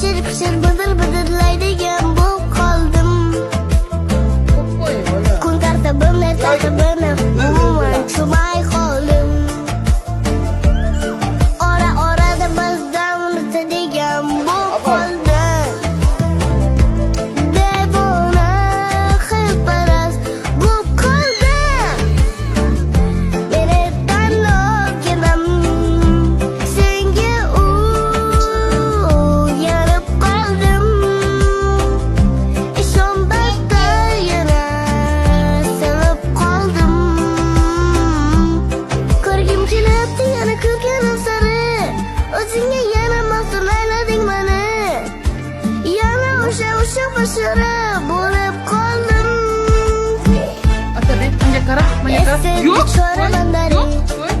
pishir pishir bidir bidirlaydigan bo'lib qoldim kun tartibimni tartibini umuman tushunmay kelyapti yana ko'rganim sari o'zingga yana maftun aylading mani yana o'sha bashara bo'lib qoldim Atabek, menga qarab, menga qarab. Eski Yo'q, choraman